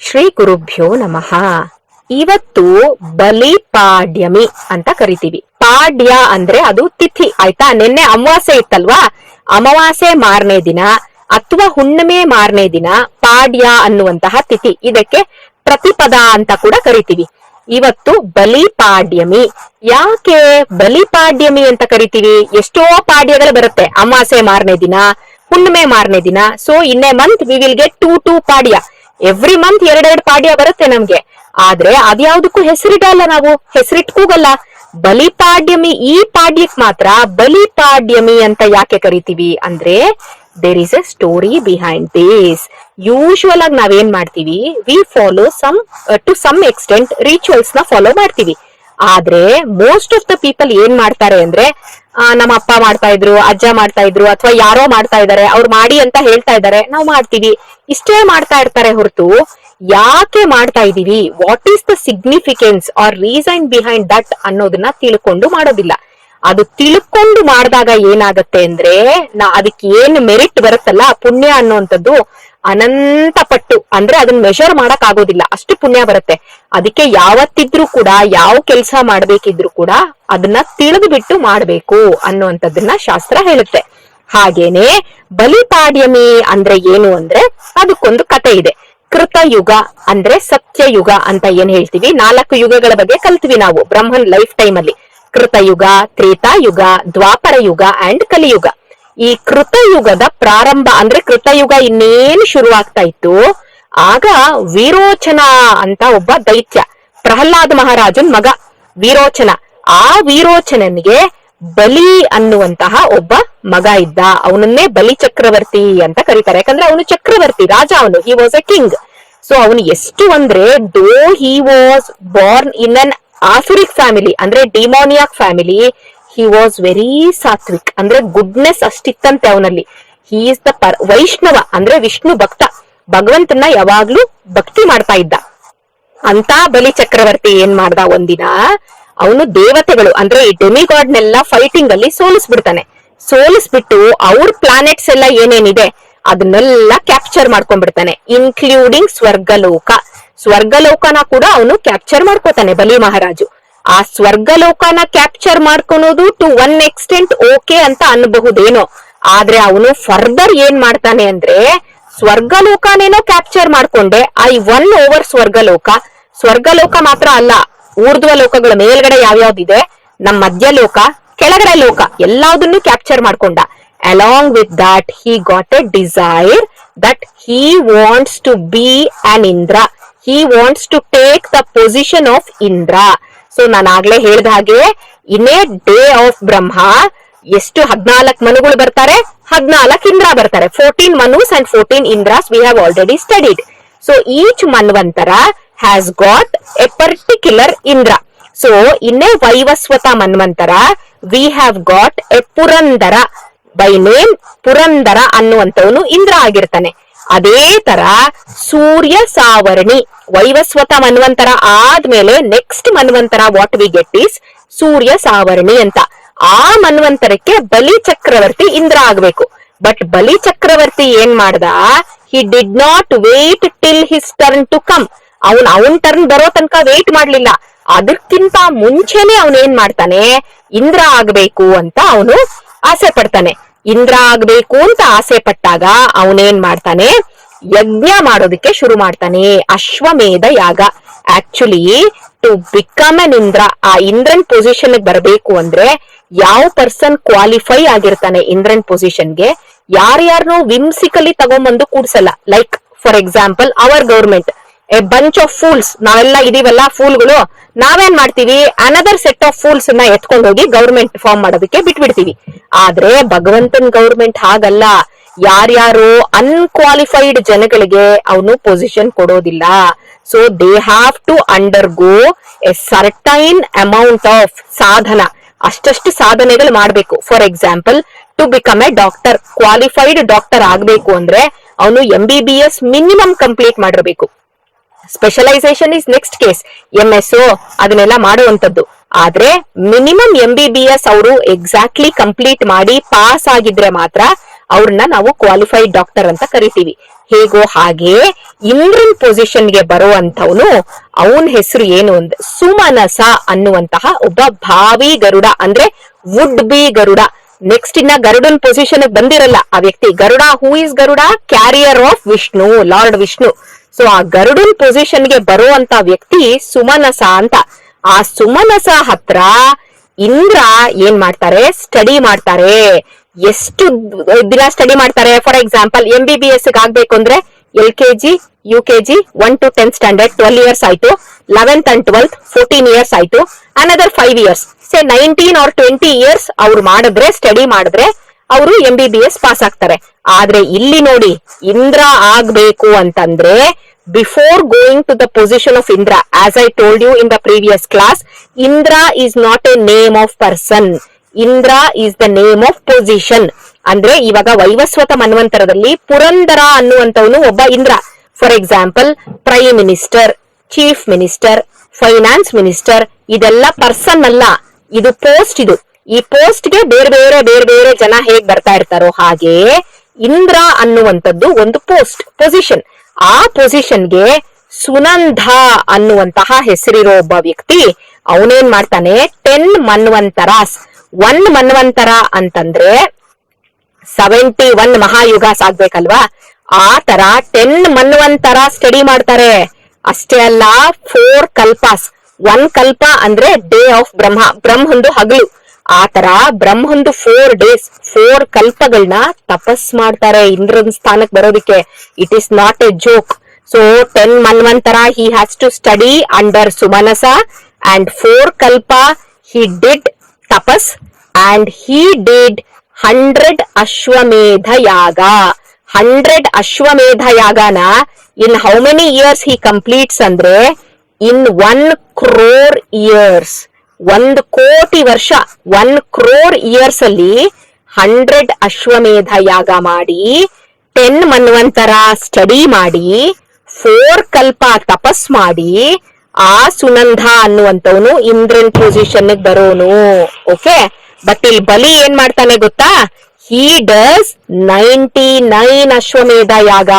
ಶ್ರೀ ಗುರುಭ್ಯೋ ನಮಃ. ಇವತ್ತು ಬಲಿಪಾಡ್ಯಮಿ ಅಂತ ಕರಿತೀವಿ. ಪಾಡ್ಯ ಅಂದ್ರೆ ಅದು ತಿಥಿ, ಆಯ್ತಾ? ನಿನ್ನೆ ಅಮಾವಾಸ್ಯೆ ಇತ್ತಲ್ವಾ? ಅಮಾವಾಸ್ಯೆ ಮಾರನೇ ದಿನ ಅಥವಾ ಹುಣ್ಣಿಮೆ ಮಾರನೇ ದಿನ ಪಾಡ್ಯ ಅನ್ನುವಂತಹ ತಿಥಿ. ಇದಕ್ಕೆ ಪ್ರತಿಪದ ಅಂತ ಕೂಡ ಕರಿತೀವಿ. ಇವತ್ತು ಬಲಿಪಾಡ್ಯಮಿ ಯಾಕೆ ಬಲಿಪಾಡ್ಯಮಿ ಅಂತ ಕರಿತೀವಿ? ಎಷ್ಟೋ ಪಾಡ್ಯಗಳು ಬರುತ್ತೆ. ಅಮಾವಾಸ್ಯೆ ಮಾರನೇ ದಿನ, ಹುಣ್ಣಿಮೆ ಮಾರನೇ ದಿನ. ಸೊ ಇನ್ನೇ month we will get two two ಪಾಡ್ಯ. Every month ಎರಡೆರಡು ಪಾಡ್ಯ ಬರುತ್ತೆ ನಮ್ಗೆ. ಆದ್ರೆ ಅದ್ಯಾವ್ದಕ್ಕೂ ಹೆಸರಿಡಲ್ಲ ನಾವು. ಹೆಸರಿಟ್ಕೋಗಲ್ಲ. ಬಲಿಪಾಡ್ಯಮಿ ಈ ಪಾಡ್ಯಕ್ ಮಾತ್ರ ಬಲಿಪಾಡ್ಯಮಿ ಅಂತ ಯಾಕೆ ಕರಿತೀವಿ? ಅಂದ್ರೆ there is a story behind this usually ಆಗಿ ನಾವೇನ್ ಮಾಡ್ತೀವಿ? We follow some to some extent ರಿಚುವಲ್ಸ್ನ follow ಮಾಡ್ತೀವಿ. ಆದ್ರೆ ಮೋಸ್ಟ್ ಆಫ್ ದ ಪೀಪಲ್ ಏನ್ ಮಾಡ್ತಾರೆ ಅಂದ್ರೆ ನಮ್ಮ ಅಪ್ಪ ಮಾಡ್ತಾ ಇದ್ರು, ಅಜ್ಜ ಮಾಡ್ತಾ ಇದ್ರು, ಅಥವಾ ಯಾರೋ ಮಾಡ್ತಾ ಇದಾರೆ, ಅವ್ರು ಮಾಡಿ ಅಂತ ಹೇಳ್ತಾ ಇದಾರೆ, ನಾವು ಮಾಡ್ತೀವಿ. ಇಷ್ಟೇ ಮಾಡ್ತಾ ಇರ್ತಾರೆ ಹೊರತು, ಯಾಕೆ ಮಾಡ್ತಾ ಇದೀವಿ what is the significance or reason behind that ಅನ್ನೋದನ್ನ ತಿಳ್ಕೊಂಡು ಮಾಡೋದಿಲ್ಲ. ಅದು ತಿಳ್ಕೊಂಡು ಮಾಡಿದಾಗ ಏನಾಗತ್ತೆ ಅಂದ್ರೆ, ನಾ ಅದಕ್ಕೆ ಏನ್ ಮೆರಿಟ್ ಬರುತ್ತಲ್ಲ, ಪುಣ್ಯ ಅನ್ನುವಂಥದ್ದು ಅನಂತ ಪಟ್ಟು ಅಂದ್ರೆ ಅದನ್ನ ಮೆಷರ್ ಮಾಡಕ್ ಆಗೋದಿಲ್ಲ ಅಷ್ಟು ಪುಣ್ಯ ಬರುತ್ತೆ. ಅದಕ್ಕೆ ಯಾವತ್ತಿದ್ರೂ ಕೂಡ, ಯಾವ ಕೆಲಸ ಮಾಡ್ಬೇಕಿದ್ರು ಕೂಡ ಅದನ್ನ ತಿಳಿದು ಬಿಟ್ಟು ಮಾಡ್ಬೇಕು ಅನ್ನುವಂಥದ್ದನ್ನ ಶಾಸ್ತ್ರ ಹೇಳುತ್ತೆ. ಹಾಗೇನೆ ಬಲಿಪಾಡ್ಯಮಿ ಅಂದ್ರೆ ಏನು ಅಂದ್ರೆ ಅದಕ್ಕೊಂದು ಕತೆ ಇದೆ. ಕೃತಯುಗ ಅಂದ್ರೆ ಸತ್ಯಯುಗ ಅಂತ ಏನ್ ಹೇಳ್ತೀವಿ? ನಾಲ್ಕು ಯುಗಗಳ ಬಗ್ಗೆ ಕಲ್ತ್ವಿ ನಾವು ಬ್ರಹ್ಮನ್ ಲೈಫ್ ಟೈಮ್ ಅಲ್ಲಿ. ಕೃತಯುಗ, ತ್ರೇತಾಯುಗ ದ್ವಾಪರ ಯುಗ ಅಂಡ್ ಕಲಿಯುಗ. ಈ ಕೃತಯುಗದ ಪ್ರಾರಂಭ ಅಂದ್ರೆ ಕೃತಯುಗ ಇನ್ನೇನು ಶುರುವಾಗ್ತಾ ಇತ್ತು, ಆಗ ವೀರೋಚನ ಅಂತ ಒಬ್ಬ ದೈತ್ಯ, ಪ್ರಹ್ಲಾದ್ ಮಹಾರಾಜನ್ ಮಗ ವೀರೋಚನ. ಆ ವೀರೋಚನನ್ಗೆ ಬಲಿ ಅನ್ನುವಂತಹ ಒಬ್ಬ ಮಗ ಇದ್ದ. ಅವನನ್ನೇ ಬಲಿ ಚಕ್ರವರ್ತಿ ಅಂತ ಕರೀತಾರೆ. ಯಾಕಂದ್ರೆ ಅವನು ಚಕ್ರವರ್ತಿ, ರಾಜ ಅವನು. He was a king so ಅವನು ಎಷ್ಟು ಅಂದ್ರೆ though he was born in an asuric family ಅಂದ್ರೆ demoniac family he was very satvik. ಅಂದ್ರೆ ಗುಡ್ನೆಸ್ ಅಷ್ಟಿತ್ತಂತೆ ಅವನಲ್ಲಿ. He is the pure Vaishnava, ಅಂದ್ರೆ ವಿಷ್ಣು ಭಕ್ತ. ಭಗವಂತನ ಯಾವಾಗ್ಲೂ ಭಕ್ತಿ ಮಾಡ್ತಾ ಇದ್ದ. ಅಂತ ಬಲಿ ಚಕ್ರವರ್ತಿ ಏನ್ ಮಾಡ್ದ ಒಂದಿನ, ಅವನು ದೇವತೆಗಳು, ಅಂದ್ರೆ ಈ ಡೆಮಿಗಾಡ್ನೆಲ್ಲ ಫೈಟಿಂಗ್ ಅಲ್ಲಿ ಸೋಲಿಸ್ಬಿಡ್ತಾನೆ. ಸೋಲಿಸ್ಬಿಟ್ಟು ಅವ್ರ ಪ್ಲಾನೆಟ್ಸ್ ಎಲ್ಲ ಏನೇನಿದೆ, ಅದನ್ನೆಲ್ಲ ಕ್ಯಾಪ್ಚರ್ ಮಾಡ್ಕೊಂಡ್ಬಿಡ್ತಾನೆ ಇನ್ಕ್ಲೂಡಿಂಗ್ ಸ್ವರ್ಗಲೋಕ. ಸ್ವರ್ಗಲೋಕನ ಕೂಡ ಅವನು ಕ್ಯಾಪ್ಚರ್ ಮಾಡ್ಕೋತಾನೆ ಬಲಿ ಮಹಾರಾಜು. ಆ ಸ್ವರ್ಗಲೋಕನ ಕ್ಯಾಪ್ಚರ್ ಮಾಡ್ಕೊಳೋದು ಟು ಒನ್ ಎಕ್ಸ್ಟೆಂಟ್ ಓಕೆ ಅಂತ ಅನ್ಬಹುದೇನೋ. ಆದ್ರೆ ಅವನು ಫರ್ದರ್ ಏನ್ ಮಾಡ್ತಾನೆ ಅಂದ್ರೆ ಸ್ವರ್ಗಲೋಕನೇನೋ ಕ್ಯಾಪ್ಚರ್ ಮಾಡ್ಕೊಂಡೆ. I won over Swargaloka. Swargaloka ಮಾತ್ರ ಅಲ್ಲ, ಊರ್ಧ್ವ ಲೋಕಗಳ ಮೇಲ್ಗಡೆ ಯಾವ್ಯಾವ್ದಿದೆ? ನಮ್ ಮಧ್ಯಲೋಕ, ಕೆಳಗಡೆ ಲೋಕ ಎಲ್ಲದನ್ನು ಕ್ಯಾಪ್ಚರ್ ಮಾಡ್ಕೊಂಡ. Along with that he got a desire that he wants to be an Indra he wants to take the position of Indra so ನಾನು ಆಗ್ಲೇ ಹೇಳ್ದ ಹಾಗೆ ಇನ್ನೇ ಡೇ ಆಫ್ ಬ್ರಹ್ಮ ಎಷ್ಟು ಹದ್ನಾಲ್ಕು ಮನುಗಳು ಬರ್ತಾರೆ? ಹದ್ನಾಲ್ಕು ಇಂದ್ರ ಬರ್ತಾರೆ. Fourteen Manus and fourteen Indras we have already studied so each manvantara has got a particular Indra. So ಇನ್ನೇ Vaivasvata manvantara we have got a Purandara. By name Purandara ಅನ್ನುವಂಥವನು Indra ಆಗಿರ್ತಾನೆ. ಅದೇ ತರ ಸೂರ್ಯ ಸಾವರ್ಣಿ, ವೈವಸ್ವತ ಮನ್ವಂತರ ಆದ್ಮೇಲೆ next manvantara what we get is Surya Savarni ಅಂತ. ಆ ಮನ್ವಂತರಕ್ಕೆ ಬಲಿ ಚಕ್ರವರ್ತಿ ಇಂದ್ರ ಆಗ್ಬೇಕು. But ಬಲಿ ಚಕ್ರವರ್ತಿ ಏನ್ ಮಾಡ್ದ? He did not wait till his turn to come ಅವನ್ ಅವನ್ ಟರ್ನ್ ಬರೋ ತನಕ ವೇಟ್ ಮಾಡ್ಲಿಲ್ಲ. ಅದಕ್ಕಿಂತ ಮುಂಚೆನೆ ಅವನ್ ಏನ್ ಮಾಡ್ತಾನೆ? ಇಂದ್ರ ಆಗ್ಬೇಕು ಅಂತ ಅವನು ಆಸೆ ಪಡ್ತಾನೆ. ಇಂದ್ರ ಆಗ್ಬೇಕು ಅಂತ ಆಸೆ ಪಟ್ಟಾಗ ಅವನೇನ್ ಮಾಡ್ತಾನೆ? ಯಜ್ಞ ಮಾಡೋದಕ್ಕೆ ಶುರು ಮಾಡ್ತಾನೆ. ಅಶ್ವಮೇಧ ಯಾಗ. Actually to become an Indra ಆ ಇಂದ್ರನ್ ಪೊಸಿಷನ್ ಬರಬೇಕು ಅಂದ್ರೆ ಯಾವ ಪರ್ಸನ್ ಕ್ವಾಲಿಫೈ ಆಗಿರ್ತಾನೆ ಇಂದ್ರನ್ ಪೊಸಿಷನ್ಗೆ ಯಾರ್ಯಾರನ್ನೂ ವಿಮ್ಸಿಕಲಿ ತಗೊಂಬಂದು ಕೂಡ್ಸಲ್ಲ. Like for example our government a bunch of fools ನಾವೆಲ್ಲ ಇದೀವಲ್ಲ ಫೂಲ್ಗಳು ನಾವೇನ್ ಮಾಡ್ತೀವಿ? ಅನದರ್ ಸೆಟ್ ಆಫ್ ಫೂಲ್ಸ್ನ ಎತ್ಕೊಂಡು ಹೋಗಿ ಗೌರ್ಮೆಂಟ್ ಫಾರ್ಮ್ ಮಾಡೋದಕ್ಕೆ ಬಿಟ್ಬಿಡ್ತೀವಿ. ಆದ್ರೆ ಭಗವಂತನ್ ಗೌರ್ಮೆಂಟ್ ಹಾಗಲ್ಲ. ಯಾರ್ಯಾರು ಅನ್ಕ್ವಾಲಿಫೈಡ್ ಜನಗಳಿಗೆ ಅವನು ಪೊಸಿಷನ್ ಕೊಡೋದಿಲ್ಲ. So they have to undergo a certain amount of sadhana. ಅಷ್ಟಷ್ಟು ಸಾಧನೆಗಳು ಮಾಡ್ಬೇಕು. For example to become a doctor qualified doctor ಆಗ್ಬೇಕು ಅಂದ್ರೆ ಅವನು M B B S minimum complete ಮಾಡಿರ್ಬೇಕು. Specialization is next case M S ಅದನ್ನೆಲ್ಲ ಮಾಡುವಂತದ್ದು ಆದ್ರೆ minimum M B B S ಅವರು ಎಕ್ಸಾಕ್ಟ್ಲಿ ಕಂಪ್ಲೀಟ್ ಮಾಡಿ ಪಾಸ್ ಆಗಿದ್ರೆ ಮಾತ್ರ ಅವ್ರನ್ನ ನಾವು ಕ್ವಾಲಿಫೈಡ್ ಡಾಕ್ಟರ್ ಅಂತ ಕರಿತೀವಿ. ಹೇಗೋ ಹಾಗೆ ಇಂದ್ರನ್ ಪೊಸಿಷನ್ಗೆ ಬರುವಂತವನು ಅವನ ಹೆಸರು ಏನು ಅಂದ್ರೆ ಸುಮನಸ ಅನ್ನುವಂತಹ ಒಬ್ಬ ಭಾವಿ ಗರುಡ, ಅಂದ್ರೆ ವುಡ್ ಬಿ ಗರುಡ. ನೆಕ್ಸ್ಟ್ ಇನ್ನ ಗರುಡನ್ ಪೊಸಿಷನ್ ಬಂದಿರಲ್ಲ ಆ ವ್ಯಕ್ತಿ. Garuda who is Garuda? Carrier of Vishnu lord Vishnu. So ಆ ಗರುಡನ್ ಪೊಸಿಷನ್ಗೆ ಬರುವಂತ ವ್ಯಕ್ತಿ ಸುಮನಸ ಅಂತ. ಆ ಸುಮನಸ ಹತ್ರ ಇಂದ್ರ ಏನ್ ಮಾಡ್ತಾರೆ? ಸ್ಟಡಿ ಮಾಡ್ತಾರೆ. ಎಷ್ಟು ದಿನ ಸ್ಟಡಿ ಮಾಡ್ತಾರೆ? For example M B B S ಆಗ್ಬೇಕು ಅಂದ್ರೆ L K G U K G one to tenth standard twelve years ಆಯ್ತು. Eleventh and twelfth fourteen years ಆಯ್ತು. Another five years say nineteen or twenty years ಅವ್ರು ಮಾಡಿದ್ರೆ study ಮಾಡಿದ್ರೆ ಅವರು M B B S pass ಆಗ್ತಾರೆ. ಆದ್ರೆ ಇಲ್ಲಿ ನೋಡಿ, ಇಂದ್ರ ಆಗ್ಬೇಕು ಅಂತಂದ್ರೆ before going to the position of Indra as I told you in the previous class Indra is not a name of person Indra is the name of position ಅಂದ್ರೆ ಇವಾಗ ವೈವಸ್ವತ ಮನ್ವಂತರದಲ್ಲಿ ಪುರಂದರ ಅನ್ನುವಂಥವನು ಒಬ್ಬ Indra for example prime minister chief minister finance minister ಇದೆಲ್ಲ person ಅಲ್ಲ ಇದು post ಇದು ಈ ಪೋಸ್ಟ್ಗೆ ಬೇರೆ ಬೇರೆ ಬೇರೆ ಬೇರೆ ಜನ ಹೇಗ್ ಬರ್ತಾ ಇರ್ತಾರೋ ಹಾಗೆ ಇಂದ್ರ ಅನ್ನುವಂಥದ್ದು ಒಂದು ಪೋಸ್ಟ್ ಪೊಸಿಷನ್ ಆ ಪೊಸಿಷನ್ಗೆ ಸುನಂಧ ಅನ್ನುವಂತಹ ಹೆಸರಿರೋ ಒಬ್ಬ ವ್ಯಕ್ತಿ ಅವನೇನ್ ಮಾಡ್ತಾನೆ? ಟೆನ್ ಮನ್ವಂತರಾಸ್. ಒನ್ ಮನ್ವಂತರ ಅಂತಂದ್ರೆ ಸೆವೆಂಟಿ ಒನ್ ಮಹಾಯುಗಾಸ್ ಆಗ್ಬೇಕಲ್ವಾ ಆ ತರ ಟೆನ್ ಮನ್ವಂತರ ಸ್ಟಡಿ ಮಾಡ್ತಾರೆ. ಅಷ್ಟೇ ಅಲ್ಲ ಫೋರ್ ಕಲ್ಪಾಸ್. ಒನ್ ಕಲ್ಪ ಅಂದ್ರೆ ಡೇ ಆಫ್ ಬ್ರಹ್ಮ, ಬ್ರಹ್ಮಂದು ಹಗಲು. ಆ ತರ ಬ್ರಹ್ಮಂದು ಫೋರ್ ಡೇಸ್ ಫೋರ್ ಕಲ್ಪಗಳನ್ನ ತಪಸ್ ಮಾಡ್ತಾರೆ ಇಂದ್ರನ್ ಸ್ಥಾನಕ್ ಬರೋದಕ್ಕೆ. It is not a joke so ten manvantara he has to study under Sumanasa and four kalpa he did tapas and he did hundred Ashvamedha yaga. Hundred Ashvamedha ಯಾಗನ in how many years he completes ಅಂದ್ರೆ? In one crore years ಒಂದು ಕೋಟಿ ವರ್ಷ one crore years ಅಲ್ಲಿ hundred ಅಶ್ವಮೇಧ ಯಾಗ ಮಾಡಿ ten ಮನ್ವಂತರ study ಮಾಡಿ four ಕಲ್ಪ ತಪಸ್ ಮಾಡಿ, ಆ ಸುನಂದ ಅನ್ನುವಂತವನು ಇಂದ್ರನ್ ಪೊಸಿಷನ್ ಬರೋನು. ಓಕೆ ಬಟ್ ಇಲ್ಲಿ ಬಲಿ ಏನ್ ಮಾಡ್ತಾನೆ ಗೊತ್ತಾ? He does ninety nine Ashvamedha yaga.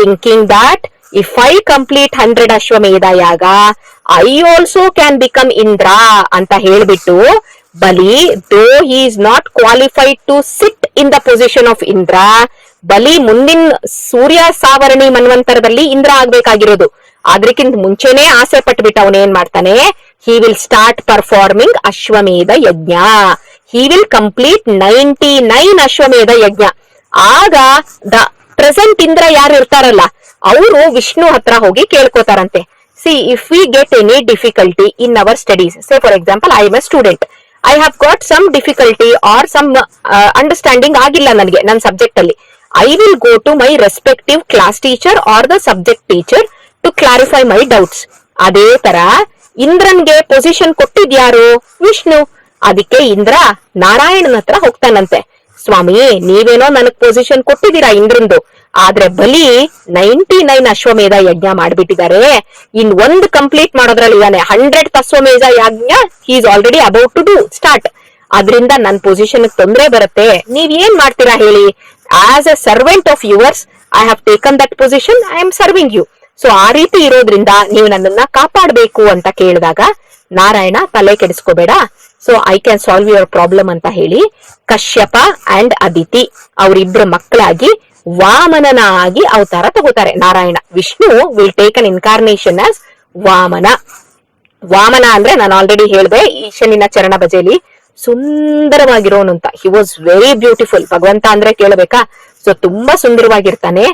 Thinking that if I complete hundred Ashvamedha yaga I also can become Indra ಅಂತ ಹೇಳ್ಬಿಟ್ಟು Bali though he is not qualified to sit in the position of Indra Bali ಮುಂದಿನ ಸೂರ್ಯ ಸಾವರಣಿ ಮನ್ವಂತರದಲ್ಲಿ ಇಂದ್ರ ಆಗ್ಬೇಕಾಗಿರೋದು ಅದ್ರಕ್ಕಿಂತ ಮುಂಚೆನೆ ಆಸೆ ಪಟ್ಬಿಟ್ಟು ಅವನೇನ್ ಮಾಡ್ತಾನೆ he will start performing Ashvamedha yajna he will complete ninety nine Ashvamedha yajna ಆಗ the present Indra ಯಾರು ಇರ್ತಾರಲ್ಲ ಅವರು ವಿಷ್ಣು ಹತ್ರ ಹೋಗಿ ಕೇಳ್ಕೋತಾರಂತೆ. See if we get any difficulty in our studies say for example I am a student I have got some difficulty or some understanding ಆಗಿಲ್ಲ ನನಗೆ ನನ್ನ subject ಅಲ್ಲಿ. I will go to my respective class teacher or the subject teacher to clarify my doubts ಅದೇ ತರ ಇಂದ್ರನ್ಗೆ position ಕೊಟ್ಟಿದ್ಯಾರು? Vishnu. ಅದಕ್ಕೆ ಇಂದ್ರ ನಾರಾಯಣನ ಹತ್ರ ಹೋಗ್ತಾನಂತೆ. ಸ್ವಾಮಿ, ನೀವೇನೋ ನನಗ್ ಪೊಸಿಷನ್ ಕೊಟ್ಟಿದ್ದೀರಾ ಇಂದ್ರಂದು. ಆದ್ರೆ ಬಲಿ ನೈಂಟಿ ನೈನ್ ಅಶ್ವಮೇಧ ಯಜ್ಞ ಮಾಡ್ಬಿಟ್ಟಿದ್ದಾರೆ. ಇನ್ ಒಂದು ಕಂಪ್ಲೀಟ್ ಮಾಡೋದ್ರಲ್ಲಿ ಇದಾನೆ hundred Ashvamedha yajna is already about to do start ಅದರಿಂದ ನನ್ ಪೊಸಿಷನ್ ತೊಂದ್ರೆ ಬರುತ್ತೆ. ನೀವ್ ಏನ್ ಮಾಡ್ತೀರಾ ಹೇಳಿ? As a servant of yours I have taken that position I am serving you so ಆ ರೀತಿ ಇರೋದ್ರಿಂದ ನೀವು ನನ್ನನ್ನ ಕಾಪಾಡಬೇಕು ಅಂತ ಕೇಳಿದಾಗ ನಾರಾಯಣ ತಲೆ ಕೆಡಿಸ್ಕೋಬೇಡ. So I can solve your problem ಅಂತ ಹೇಳಿ ಕಶ್ಯಪ ಅಂಡ್ ಅದಿತಿ ಅವರಿಬ್ರು ಮಕ್ಕಳಾಗಿ ವಾಮನನ ಆಗಿ ಅವತಾರ ತಗೋತಾರೆ. Narayana, Vishnu will take an incarnation as Vamana. Vamana ಅಂದ್ರೆ ನಾನು ಆಲ್ರೆಡಿ ಹೇಳ್ದೆ, ಈಶನಿನ ಚರಣ ಬಜೆಯಲ್ಲಿ ಸುಂದರವಾಗಿರೋನು ಅಂತ. ಹಿ ವಾಸ್ ವೆರಿ ಬ್ಯೂಟಿಫುಲ್ ಭಗವಂತ ಅಂದ್ರೆ ಕೇಳಬೇಕಾ? ಸೊ ತುಂಬಾ ಸುಂದರವಾಗಿರ್ತಾನೆ.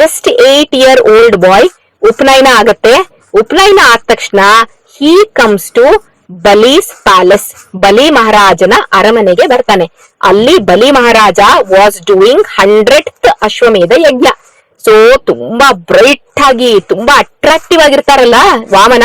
Just eight year old boy ಉಪನಯನ ಆಗತ್ತೆ. ಉಪನಯನ ಆದ ತಕ್ಷಣ he comes to Bali's palace Bali ಮಹಾರಾಜನ ಅರಮನೆಗೆ ಬರ್ತಾನೆ. ಅಲ್ಲಿ ಬಲಿ ಮಹಾರಾಜ ವಾಸ್ ಡೂಯಿಂಗ್ ಹಂಡ್ರೆಡ್ ಅಶ್ವಮೇಧ ಯಜ್ಞ ಸೊ ತುಂಬಾ ಬ್ರೈಟ್ ಆಗಿ, ತುಂಬಾ ಅಟ್ರಾಕ್ಟಿವ್ ಆಗಿರ್ತಾರಲ್ಲ ವಾಮನ.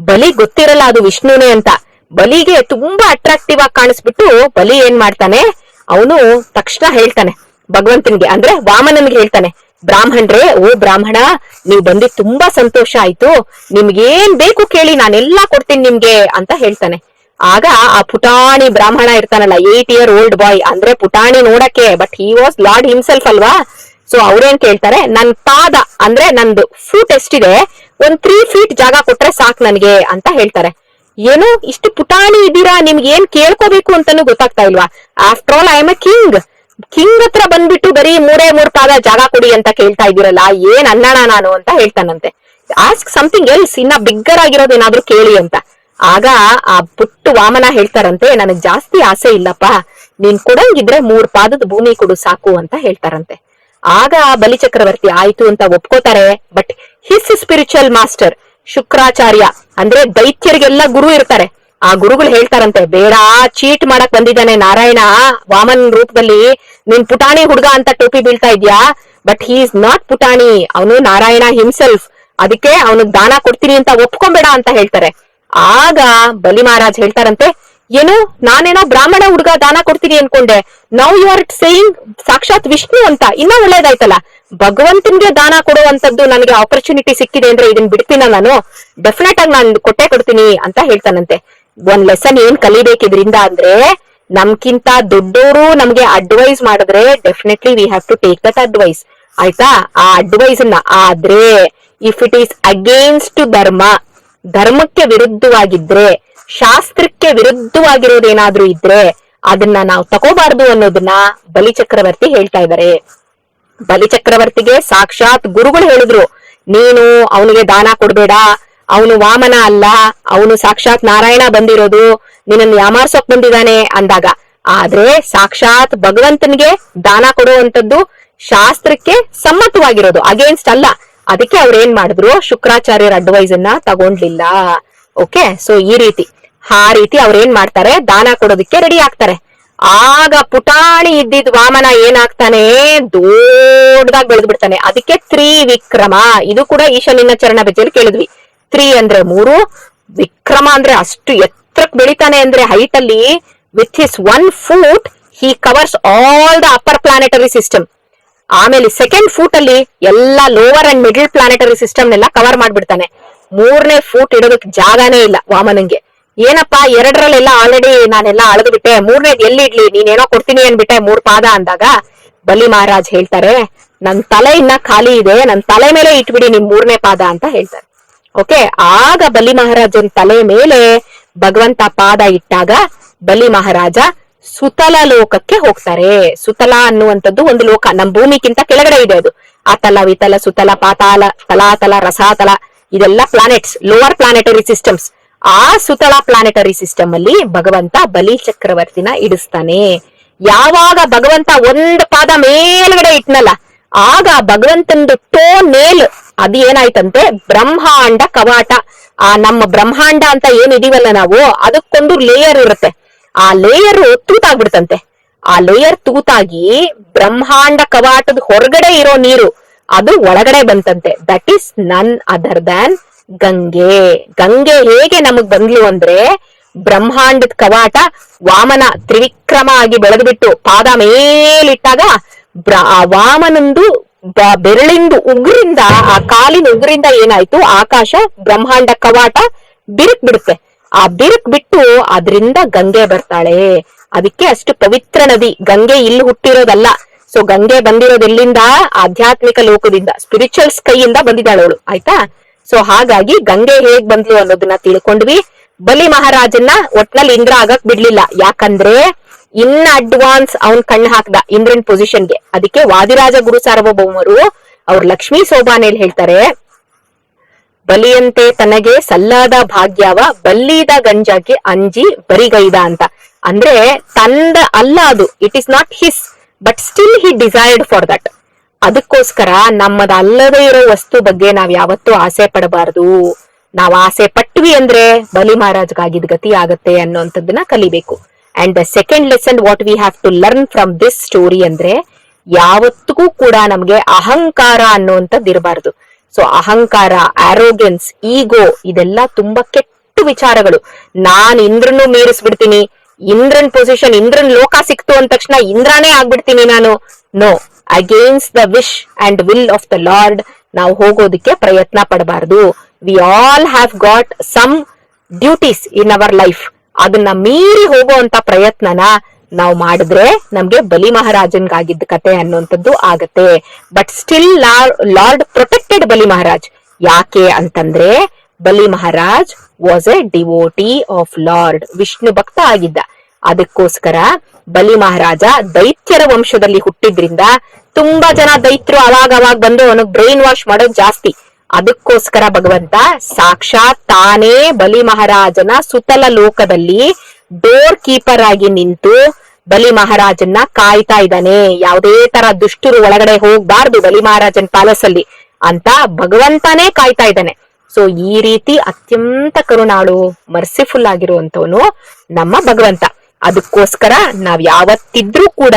ಬಲಿ ಗೊತ್ತಿರಲ್ಲ ಅದು ವಿಷ್ಣುನೇ ಅಂತ. ಬಲಿಗೆ ತುಂಬಾ ಅಟ್ರಾಕ್ಟಿವ್ ಆಗಿ ಕಾಣಿಸ್ಬಿಟ್ಟು ಬಲಿ ಏನ್ ಮಾಡ್ತಾನೆ? ಅವನು ತಕ್ಷಣ ಹೇಳ್ತಾನೆ ಭಗವಂತನಿಗೆ. ಅಂದ್ರೆ ವಾಮನನ್ಗೆ ಹೇಳ್ತಾನೆ. ಬ್ರಾಹ್ಮಣ್ರೆ, ಓ ಬ್ರಾಹ್ಮಣ, ನೀವು ಬಂದಿದ್ ತುಂಬಾ ಸಂತೋಷ ಆಯ್ತು. ನಿಮ್ಗೇನ್ ಬೇಕು ಕೇಳಿ ನಾನೆಲ್ಲಾ ಕೊಡ್ತೀನಿ ನಿಮ್ಗೆ ಅಂತ ಹೇಳ್ತಾನೆ. ಆಗ ಆ ಪುಟಾಣಿ ಬ್ರಾಹ್ಮಣ ಇರ್ತಾನಲ್ಲ ಏಟ್ ಇಯರ್ ಓಲ್ಡ್ ಬಾಯ್ ಅಂದ್ರೆ ಪುಟಾಣಿ ನೋಡಕ್ಕೆ but he was lord himself ಅಲ್ವಾ? ಸೊ ಅವ್ರೇನ್ ಕೇಳ್ತಾರೆ, ನನ್ ಪಾದ, ಅಂದ್ರೆ ನಂದು ಫೂಟ್ ಎಷ್ಟಿದೆ, ಒಂದ್ ತ್ರೀ ಫೀಟ್ ಜಾಗ ಕೊಟ್ರೆ ಸಾಕ್ ನನ್ಗೆ, ಅಂತ ಹೇಳ್ತಾರೆ. ಏನು ಇಷ್ಟು ಪುಟಾಣಿ ಇದ್ದೀರಾ ನಿಮ್ಗೆ ಏನ್ ಕೇಳ್ಕೋಬೇಕು ಅಂತಾನು ಗೊತ್ತಾಗ್ತಾ ಇಲ್ವಾ? After all I am a king king ಹತ್ರ ಬಂದ್ಬಿಟ್ಟು ಬರೀ ಮೂರೇ ಮೂರ್ ಪಾದ ಜಾಗ ಕೊಡಿ ಅಂತ ಕೇಳ್ತಾ ಇದೀರಲ್ಲ ಏನ್ ಅನ್ನಣ ನಾನು ಅಂತ ಹೇಳ್ತಾನಂತೆ. ಆಸ್ಕ್ ಸಮಥಿಂಗ್ ಎಲ್ಸ್ ಇನ್ನ ಬಿಗ್ಗರ್ ಆಗಿರೋದೇನಾದ್ರೂ ಕೇಳಿ ಅಂತ. ಆಗ ಆ ಪುಟ್ಟು ವಾಮನ ಹೇಳ್ತಾರಂತೆ, ನನಗ್ ಜಾಸ್ತಿ ಆಸೆ ಇಲ್ಲಪ್ಪ. ನೀನ್ ಕೊಡಂಗಿದ್ರೆ ಮೂರ್ ಪಾದದ ಭೂಮಿ ಕೊಡು ಸಾಕು ಅಂತ ಹೇಳ್ತಾರಂತೆ. ಆಗ ಆ ಬಲಿಚಕ್ರವರ್ತಿ ಆಯ್ತು ಅಂತ ಒಪ್ಕೋತಾರೆ but his spiritual master Shukracharya, ಅಂದ್ರೆ ದೈತ್ಯರಿಗೆಲ್ಲ ಗುರು ಇರ್ತಾರೆ. ಆ ಗುರುಗಳು ಹೇಳ್ತಾರಂತೆ, ಬೇಡ ಚೀಟ್ ಮಾಡಕ್ ಬಂದಿದ್ದಾನೆ ನಾರಾಯಣ. ವಾಮನ್ ರೂಪದಲ್ಲಿ ನೀನ್ ಪುಟಾಣಿ ಹುಡುಗ ಅಂತ ಟೋಪಿ ಬೀಳ್ತಾ ಇದ್ಯಾ? ಬಟ್ ಹಿ ಇಸ್ ನಾಟ್ ಪುಟಾಣಿ. ಅವನು ನಾರಾಯಣ ಹಿಮ್ಸೆಲ್ಫ್ ಅದಕ್ಕೆ ಅವನಿಗೆ ದಾನ ಕೊಡ್ತೀನಿ ಅಂತ ಒಪ್ಕೊಂಬೇಡ ಅಂತ ಹೇಳ್ತಾರೆ. ಆಗ ಬಲಿ ಮಹಾರಾಜ್ ಹೇಳ್ತಾರಂತೆ, ಏನು, ನಾನೇನೋ ಬ್ರಾಹ್ಮಣ ಹುಡುಗ ದಾನ ಕೊಡ್ತೀನಿ ಅನ್ಕೊಂಡೆ. ನೌ ಯು ಆರ್ ಸೇಯಿಂಗ್ ಸಾಕ್ಷಾತ್ ವಿಷ್ಣು ಅಂತ. ಇನ್ನ ಒಳ್ಳೇದಾಯ್ತಲ್ಲ. ಭಗವಂತನ್ಗೆ ದಾನ ಕೊಡುವಂತದ್ದು ನನಗೆ ಆಪರ್ಚುನಿಟಿ ಸಿಕ್ಕಿದೆ ಅಂದ್ರೆ ಇದನ್ನ ಬಿಡ್ತೀನ ನಾನು? ಡೆಫಿನೆಟ್ ಆಗಿ ನಾನು ಕೊಟ್ಟೆ ಕೊಡ್ತೀನಿ ಅಂತ ಹೇಳ್ತಾನಂತೆ. ಒಂದ್ ಲೆಸನ್ ಏನ್ ಕಲಿಬೇಕಿದ್ರಿಂದ ಅಂದ್ರೆ ನಮ್ಕಿಂತ ದೊಡ್ಡವರು ನಮ್ಗೆ ಅಡ್ವೈಸ್ ಮಾಡಿದ್ರೆ definitely we have to take that advice ಆಯ್ತಾ? ಆ ಅಡ್ವೈಸ್ ಅನ್ನ ಆದ್ರೆ ಇಫ್ ಇಟ್ ಈಸ್ ಅಗೇನ್ಸ್ಟ್ ಧರ್ಮ ಧರ್ಮಕ್ಕೆ ವಿರುದ್ಧವಾಗಿದ್ರೆ, ಶಾಸ್ತ್ರಕ್ಕೆ ವಿರುದ್ಧವಾಗಿರೋದೇನಾದ್ರೂ ಇದ್ರೆ ಅದನ್ನ ನಾವು ತಗೋಬಾರ್ದು ಅನ್ನೋದನ್ನ ಬಲಿ ಚಕ್ರವರ್ತಿ ಹೇಳ್ತಾ ಇದ್ದಾರೆ ಬಲಿ ಚಕ್ರವರ್ತಿಗೆ ಸಾಕ್ಷಾತ್ ಗುರುಗಳು ಹೇಳಿದ್ರು, ನೀನು ಅವನಿಗೆ ದಾನ ಕೊಡ್ಬೇಡ ಅವನು ವಾಮನ ಅಲ್ಲ, ಅವನು ಸಾಕ್ಷಾತ್ ನಾರಾಯಣ ಬಂದಿರೋದು, ನಿನ್ನನ್ನು ಯಾಮಾರ್ಸೋಕ್ ಬಂದಿದ್ದಾನೆ ಅಂದಾಗ. ಆದ್ರೆ ಸಾಕ್ಷಾತ್ ಭಗವಂತನಿಗೆ ದಾನ ಕೊಡುವಂತದ್ದು ಶಾಸ್ತ್ರಕ್ಕೆ ಸಮ್ಮತವಾಗಿರೋದು ಅಗೇನ್ಸ್ಟ್ ಅಲ್ಲ. ಅದಕ್ಕೆ ಅವ್ರು ಏನ್ ಮಾಡಿದ್ರು? ಶುಕ್ರಾಚಾರ್ಯರ ಅಡ್ವೈಸ್ ಅನ್ನ ತಗೊಂಡ್ಲಿಲ್ಲ. ಓಕೆ ಸೊ ಈ ರೀತಿ. ಆ ರೀತಿ ಅವ್ರೇನ್ ಏನ್ ಮಾಡ್ತಾರೆ? ದಾನ ಕೊಡೋದಕ್ಕೆ ರೆಡಿ ಆಗ್ತಾರೆ. ಆಗ ಪುಟಾಣಿ ಇದ್ದಿದ್ ವಾಮನ ಏನಾಗ್ತಾನೆ? ದೊಡ್ಡದಾಗಿ ಬೆಳೆದ್ಬಿಡ್ತಾನೆ. ಅದಕ್ಕೆ ತ್ರಿವಿಕ್ರಮ. ಇದು ಕೂಡ ಈಶನಿನ ಚರಣ ಬೆಜ್ಜಲ್ಲಿ ಕೇಳಿದ್ವಿ. ತ್ರಿ ಅಂದ್ರೆ ಮೂರು, ವಿಕ್ರಮ ಅಂದ್ರೆ ಅಷ್ಟು ಎತ್ತರಕ್ಕೆ ಬೆಳಿತಾನೆ ಅಂದ್ರೆ ಹೈಟ್ ಅಲ್ಲಿ with his one foot he covers all the upper planetary system ಆಮೇಲೆ ಸೆಕೆಂಡ್ ಫೂಟ್ ಅಲ್ಲಿ ಎಲ್ಲಾ lower and middle planetary system ಎಲ್ಲ ಕವರ್ ಮಾಡ್ಬಿಡ್ತಾನೆ. ಮೂರನೇ ಫೂಟ್ ಇಡೋದಕ್ಕೆ ಜಾಗನೇ ಇಲ್ಲ ವಾಮನಂಗೆ. ಏನಪ್ಪಾ, ಎರಡರಲ್ಲೆಲ್ಲ ಆಲ್ರೆಡಿ ನಾನೆಲ್ಲ ಅಳದು ಬಿಟ್ಟೆ. ಮೂರನೇದ್ ಎಲ್ಲಿ ಇಡ್ಲಿ? ನೀನೇನೋ ಕೊಡ್ತೀನಿ ಅನ್ಬಿಟ್ಟೆ ಮೂರ್ ಪಾದ ಅಂದಾಗ. ಬಲಿ ಮಹಾರಾಜ್ ಹೇಳ್ತಾರೆ, ನನ್ ತಲೆ ಇನ್ನ ಖಾಲಿ ಇದೆ, ನನ್ ತಲೆ ಮೇಲೆ ಇಟ್ಬಿಡಿ ನಿಮ್ ಮೂರನೇ ಪಾದ ಅಂತ ಹೇಳ್ತಾರೆ. ಓಕೆ ಆಗ ಬಲಿ ಮಹಾರಾಜನ್ ತಲೆ ಮೇಲೆ ಭಗವಂತ ಪಾದ ಇಟ್ಟಾಗ ಬಲಿ ಮಹಾರಾಜ ಸುತಲ ಲೋಕಕ್ಕೆ ಹೋಗ್ತಾರೆ. ಸುತಲ ಅನ್ನುವಂಥದ್ದು ಒಂದು ಲೋಕ, ನಮ್ ಭೂಮಿಗಿಂತ ಕೆಳಗಡೆ ಇದೆ ಅದು. ಅತಲ ವಿತಲ, ಸುತಲ, ಪಾತಾಲ, ತಲಾತಲ, ರಸಾತಲ, ಇದೆಲ್ಲ ಪ್ಲಾನೆಟ್ಸ್ ಲೋವರ್ ಪ್ಲಾನೆಟರಿ ಸಿಸ್ಟಮ್ಸ್ ಆ ಸುತಲ ಪ್ಲಾನೆಟರಿ ಸಿಸ್ಟಮ್ ಅಲ್ಲಿ ಭಗವಂತ ಬಲಿ ಚಕ್ರವರ್ತಿನ ಇಡಿಸ್ತಾನೆ. ಯಾವಾಗ ಭಗವಂತ ಒಂದ್ ಪಾದ ಮೇಲ್ಗಡೆ ಇಟ್ನಲ್ಲ, ಆಗ ಭಗವಂತನದು ಟೋ ನೇಲ್ ಅದು ಏನಾಯ್ತಂತೆ ಬ್ರಹ್ಮಾಂಡ ಕವಾಟ. ಆ, ನಮ್ಮ ಬ್ರಹ್ಮಾಂಡ ಅಂತ ಏನಿದೀವಲ್ಲ ನಾವು? ಅದಕ್ಕೊಂದು ಲೇಯರ್ ಇರುತ್ತೆ. ಆ ಲೇಯರ್ ತೂತಾಗ್ಬಿಡ್ತಂತೆ. ಆ ಲೇಯರ್ ತೂತಾಗಿ ಬ್ರಹ್ಮಾಂಡ ಕವಾಟದ ಹೊರಗಡೆ ಇರೋ ನೀರು ಅದು ಒಳಗಡೆ ಬಂತಂತೆ. That is none other than Gange. Gange ಹೇಗೆ ನಮಗ್ ಬಂದ್ಲು ಅಂದ್ರೆ ಬ್ರಹ್ಮಾಂಡದ ಕವಾಟ ವಾಮನ ತ್ರಿವಿಕ್ರಮ ಆಗಿ ಬೆಳೆದ್ಬಿಟ್ಟು ಪಾದ ಮೇಲಿಟ್ಟಾಗ ವಾಮನಂದು ಬೆರಳಿಂದು ಉಗುರಿಂದ, ಆ ಕಾಲಿನ ಉಗುರಿಂದ ಏನಾಯ್ತು? ಆಕಾಶ ಬ್ರಹ್ಮಾಂಡ ಕವಾಟ ಬಿರುಕ್ ಬಿಡುತ್ತೆ. ಆ ಬಿರುಕ್ ಬಿಟ್ಟು ಅದರಿಂದ ಗಂಗೆ ಬರ್ತಾಳೆ. ಅದಕ್ಕೆ ಅಷ್ಟು ಪವಿತ್ರ ನದಿ. ಗಂಗೆ ಇಲ್ಲಿ ಹುಟ್ಟಿರೋದಲ್ಲ. ಸೊ ಗಂಗೆ ಬಂದಿರೋದು ಎಲ್ಲಿಂದ? ಆಧ್ಯಾತ್ಮಿಕ ಲೋಕದಿಂದ ಸ್ಪಿರಿಚುವಲ್ಸ್ ಕೈಯಿಂದ ಬಂದಿದ್ದಾಳೆ ಅವಳು. ಆಯ್ತಾ? ಸೊ ಹಾಗಾಗಿ ಗಂಗೆ ಹೇಗ್ ಬಂದ್ಲು ಅನ್ನೋದನ್ನ ತಿಳ್ಕೊಂಡ್ವಿ. ಬಲಿ ಮಹಾರಾಜನ್ನ ಒಟ್ನಲ್ಲಿ ಇಂದ್ರ ಆಗಕ್ ಬಿಡ್ಲಿಲ್ಲ. ಯಾಕಂದ್ರೆ ಇನ್ನ ಅಡ್ವಾನ್ಸ್ ಅವನ್ ಕಣ್ಣು ಹಾಕ್ದ ಇಂದ್ರನ್ ಪೊಸಿಷನ್ಗೆ ಅದಕ್ಕೆ ವಾದಿರಾಜ ಗುರು ಸಾರ್ವಭೌಮರು ಅವ್ರ ಲಕ್ಷ್ಮೀ ಸೋಬಾನೇಲ್ ಹೇಳ್ತಾರೆ, ಬಲಿಯಂತೆ ತನಗೆ ಸಲ್ಲಾದ ಭಾಗ್ಯವ, ಬಲ್ಲಿದ ಗಂಜಕ್ಕೆ ಅಂಜಿ ಬರಿಗೈದ ಅಂತ. ಅಂದ್ರೆ ತಂದ ಅಲ್ಲ ಅದು it is not his but still he desired for that ಅದಕ್ಕೋಸ್ಕರ ನಮ್ಮದ ಅಲ್ಲದೇ ಇರೋ ವಸ್ತು ಬಗ್ಗೆ ನಾವ್ ಯಾವತ್ತೂ ಆಸೆ ಪಡಬಾರದು. ನಾವ್ ಆಸೆ ಪಟ್ವಿ ಅಂದ್ರೆ ಬಲಿ ಮಹಾರಾಜ್ಗಾಗಿದ್ ಗತಿ ಆಗತ್ತೆ ಅನ್ನೋಂಥದ್ದನ್ನ ಕಲಿಬೇಕು. And the second lesson what we have to learn from this story ಅಂದ್ರೆ ಯಾವತ್ತಿಗೂ ಕೂಡ ನಮ್ಗೆ ಅಹಂಕಾರ ಅನ್ನುವಂಥದ್ದು ಇರಬಾರ್ದು. ಸೊ ಅಹಂಕಾರ ಆರೋಗ್ಯನ್ಸ್ ಈಗೋ ಇದೆಲ್ಲ ತುಂಬಾ ಕೆಟ್ಟ ವಿಚಾರಗಳು. ನಾನ್ ಇಂದ್ರನು ಮೀರಿಸ್ಬಿಡ್ತೀನಿ, ಇಂದ್ರನ್ ಪೊಸಿಷನ್ ಇಂದ್ರನ್ ಲೋಕ ಸಿಕ್ತು ಅಂದ ತಕ್ಷಣ ಇಂದ್ರಾನೇ ಆಗ್ಬಿಡ್ತೀನಿ ನಾನು. No against the wish and will of the lord ನಾವು ಹೋಗೋದಕ್ಕೆ ಪ್ರಯತ್ನ ಪಡಬಾರ್ದು. We all have got some duties in our life ಅದನ್ನ ಮೀರಿ ಹೋಗುವಂತ ಪ್ರಯತ್ನನ ನಾವು ಮಾಡಿದ್ರೆ ನಮ್ಗೆ ಬಲಿ ಮಹಾರಾಜನ್ಗಾಗಿದ್ದ ಕತೆ ಅನ್ನುವಂಥದ್ದು ಆಗತ್ತೆ. ಬಟ್ ಸ್ಟಿಲ್ ಲಾರ್ಡ್ ಪ್ರೊಟೆಕ್ಟೆಡ್ ಬಲಿ ಮಹಾರಾಜ್. ಯಾಕೆ ಅಂತಂದ್ರೆ Bali Maharaj was a devotee of lord Vishnu ಭಕ್ತ ಆಗಿದ್ದ. ಅದಕ್ಕೋಸ್ಕರ ಬಲಿ ಮಹಾರಾಜ ದೈತ್ಯರ ವಂಶದಲ್ಲಿ ಹುಟ್ಟಿದ್ರಿಂದ ತುಂಬಾ ಜನ ದೈತ್ಯರು ಅವಾಗ ಅವಾಗ ಬಂದು ಅವನಿಗೆ ಬ್ರೈನ್ ವಾಶ್ ಮಾಡೋದು ಜಾಸ್ತಿ. ಅದಕ್ಕೋಸ್ಕರ ಭಗವಂತ ಸಾಕ್ಷಾತ್ ತಾನೇ ಬಲಿ ಮಹಾರಾಜನ ಸುತಲ ಲೋಕದಲ್ಲಿ ಡೋರ್ ಕೀಪರ್ ಆಗಿ ನಿಂತು ಬಲಿ ಮಹಾರಾಜನ್ನ ಕಾಯ್ತಾ ಇದ್ದಾನೆ. ಯಾವುದೇ ತರ ದುಷ್ಟರು ಒಳಗಡೆ ಹೋಗ್ಬಾರ್ದು ಬಲಿ ಮಹಾರಾಜನ್ ಪ್ಯಾಲೇಸ್ ಅಲ್ಲಿ ಅಂತ ಭಗವಂತನೇ ಕಾಯ್ತಾ ಇದ್ದಾನೆ. ಸೊ ಈ ರೀತಿ ಅತ್ಯಂತ ಕರುಣಾಳು ಮರ್ಸಿಫುಲ್ ಆಗಿರುವಂತವನು ನಮ್ಮ ಭಗವಂತ. ಅದಕ್ಕೋಸ್ಕರ ನಾವ್ ಯಾವತ್ತಿದ್ರೂ ಕೂಡ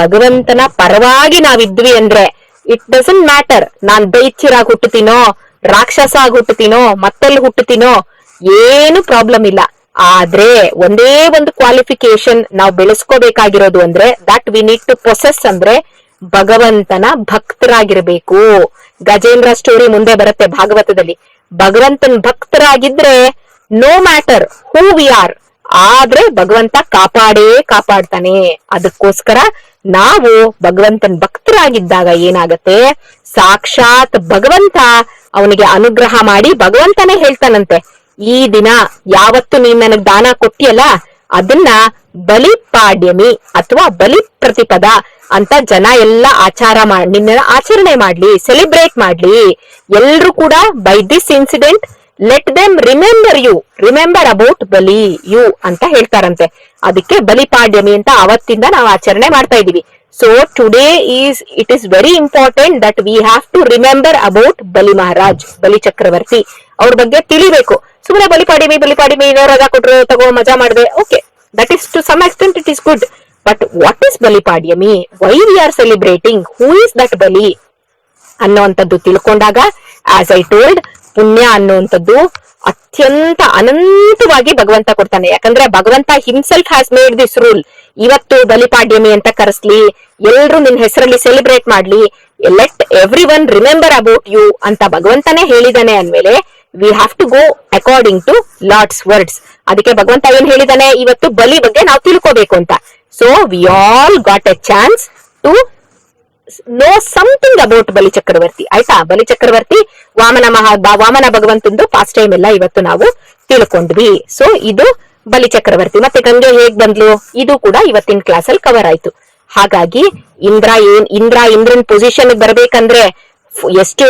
ಭಗವಂತನ ಪರವಾಗಿ ನಾವಿದ್ವಿ ಅಂದ್ರೆ ಇಟ್ ಡಸಂಟ್ ಮ್ಯಾಟರ್ ನಾನ್ ದೈತ್ಯರಾಗಿ ಹುಟ್ಟುತ್ತೀನೋ ರಾಕ್ಷಸ ಆಗಿ ಹುಟ್ಟುತ್ತೀನೋ, ಮತ್ತೆಲ್ಲಿ ಹುಟ್ಟುತ್ತೀನೋ, ಏನು ಪ್ರಾಬ್ಲಮ್ ಇಲ್ಲ. ಆದ್ರೆ ಒಂದೇ ಒಂದು ಕ್ವಾಲಿಫಿಕೇಶನ್ ನಾವು ಬೆಳೆಸ್ಕೋಬೇಕಾಗಿರೋದು ಅಂದ್ರೆ that we need to process ಅಂದ್ರೆ ಭಗವಂತನ ಭಕ್ತರಾಗಿರ್ಬೇಕು. ಗಜೇಂದ್ರ ಸ್ಟೋರಿ ಮುಂದೆ ಬರುತ್ತೆ ಭಾಗವತದಲ್ಲಿ. ಭಗವಂತನ ಭಕ್ತರಾಗಿದ್ರೆ no matter who we are ಆದ್ರೆ ಭಗವಂತ ಕಾಪಾಡೇ ಕಾಪಾಡ್ತಾನೆ. ಅದಕ್ಕೋಸ್ಕರ ನಾವು ಭಗವಂತನ ಭಕ್ತರಾಗಿದ್ದಾಗ ಏನಾಗತ್ತೆ? ಸಾಕ್ಷಾತ್ ಭಗವಂತ ಅವನಿಗೆ ಅನುಗ್ರಹ ಮಾಡಿ ಭಗವಂತನೇ ಹೇಳ್ತಾನಂತೆ. ಈ ದಿನ ಯಾವತ್ತು ನೀನ್ ನನಗ್ ದಾನ ಕೊಟ್ಟಿಯಲ್ಲ, ಅದನ್ನ ಬಲಿಪಾಡ್ಯಮಿ ಅಥವಾ ಬಲಿ ಪ್ರತಿಪದ ಅಂತ ಜನ ಎಲ್ಲ ಆಚಾರ ಮಾಡಿ ನಿನ್ನ ಆಚರಣೆ ಮಾಡ್ಲಿ ಸೆಲೆಬ್ರೇಟ್ ಮಾಡ್ಲಿ. ಎಲ್ರು ಕೂಡ by this incident let them remember you remember about Bali you ಅಂತ ಹೇಳ್ತಾರಂತೆ. ಅದಕ್ಕೆ ಬಲಿಪಾಡ್ಯಮಿ ಅಂತ ಅವತ್ತಿಂದ ನಾವು ಆಚರಣೆ ಮಾಡ್ತಾ ಇದೀವಿ so today is it is very important that we have to remember about Bali Maharaj Bali ಚಕ್ರವರ್ತಿ ಅವ್ರ ಬಗ್ಗೆ ತಿಳಿಬೇಕು. ಸುಮ್ಮನೆ ಬಲಿಪಾಡ್ಯಮಿ ಬಲಿಪಾಡ್ಯಮಿ ಏನೋ ರಜಾ ಕೊಟ್ರು, ತಗೋ, ಮಜಾ ಮಾಡಿದೆ. Okay that is to some extent it is good but what is Balipadyami why we are celebrating who is that Bali ಅನ್ನುವಂಥದ್ದು ತಿಳ್ಕೊಂಡಾಗ ಆಸ್ ಐ ಟೋಲ್ಡ್ ಪುಣ್ಯ ಅನ್ನುವಂಥದ್ದು ಅತ್ಯಂತ ಅನಂತವಾಗಿ ಭಗವಂತ ಕೊಡ್ತಾನೆ. ಯಾಕಂದ್ರೆ ಭಗವಂತ himself has made this rule ಇವತ್ತು ಬಲಿಪಾಡ್ಯಮಿ ಅಂತ ಕರೆಸ್ಲಿ, ಎಲ್ರು ನಿನ್ ಹೆಸರಲ್ಲಿ ಸೆಲೆಬ್ರೇಟ್ ಮಾಡ್ಲಿ let everyone remember about you ಅಂತ ಭಗವಂತನೇ ಹೇಳಿದಾನೆ ಅಂದ್ಮೇಲೆ we have to go according to lord's words ಅದಕ್ಕೆ ಭಗವಂತ ಏನ್ ಹೇಳಿದಾನೆ ಇವತ್ತು ಬಲಿ ಬಗ್ಗೆ ನಾವು ತಿಳ್ಕೋಬೇಕು ಅಂತ. So we all got a chance to know something about Bali Chakravarti ಆಯ್ತಾ? ಬಲಿ ಚಕ್ರವರ್ತಿ ವಾಮನ ಮಹಾ ವಾಮನ ಭಗವಂತಂದು ಪಾಸ್ಟ್ ಟೈಮ್ ಎಲ್ಲ ಇವತ್ತು ನಾವು ತಿಳ್ಕೊಂಡ್ವಿ. ಸೊ ಇದು ಬಲಿ ಚಕ್ರವರ್ತಿ ಮತ್ತೆ ಗಂಗೆ ಹೇಗ್ ಬಂದ್ಲು? ಇದು ಕೂಡ ಇವತ್ತಿನ ಕ್ಲಾಸ್ ಅಲ್ಲಿ ಕವರ್ ಆಯ್ತು. ಹಾಗಾಗಿ, ಇಂದ್ರ ಏನ್, ಇಂದ್ರ ಇಂದ್ರನ್ ಪೊಸಿಷನ್ ಬರ್ಬೇಕಂದ್ರೆ ಎಷ್ಟು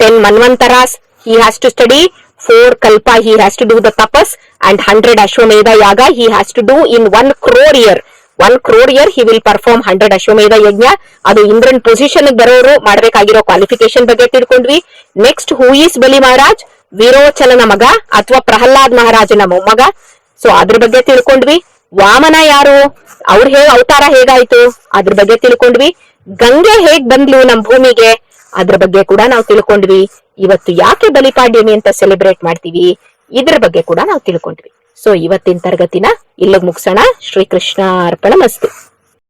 ten manvantaras he has to study four kalpa he has to do the tapas and hundred Ashvamedha yaga he has to do in one crore year one crore year he will perform hundred Ashvamedha yajna ಅದು ಇಂದ್ರನ್ position ಬರೋರು ಮಾಡಬೇಕಾಗಿರೋ qualification ಬಗ್ಗೆ ತಿಳ್ಕೊಂಡ್ವಿ. Next who is ಬಲಿ ಮಹಾರಾಜ್ ವೀರೋಚಲನ ಮಗ ಅಥವಾ ಪ್ರಹ್ಲಾದ್ ಮಹಾರಾಜನ ಮೊಮ್ಮಗ. So ಅದ್ರ ಬಗ್ಗೆ ತಿಳ್ಕೊಂಡ್ವಿ. ವಾಮನ ಯಾರು? ಅವ್ರ ಹೇಗ್ ಅವತಾರ ಹೇಗಾಯ್ತು? ಅದ್ರ ಬಗ್ಗೆ ತಿಳ್ಕೊಂಡ್ವಿ. ಗಂಗೆ ಹೇಗ್ ಬಂದ್ಲು ನಮ್ ಭೂಮಿಗೆ? ಅದ್ರ ಬಗ್ಗೆ ಕೂಡ ನಾವು ತಿಳ್ಕೊಂಡ್ವಿ. ಇವತ್ತು ಯಾಕೆ ಬಲಿಪಾಡ್ಯಮಿ ಅಂತ ಸೆಲೆಬ್ರೇಟ್ ಮಾಡ್ತೀವಿ? ಇದ್ರ ಬಗ್ಗೆ ಕೂಡ ನಾವು ತಿಳ್ಕೊಂಡ್ವಿ. ಸೊ ಇವತ್ತಿನ ತರಗತಿನ ಇಲ್ಲಿಗೆ ಮುಗಿಸೋಣ. ಶ್ರೀಕೃಷ್ಣ ಅರ್ಪಣ ಮಸ್ತು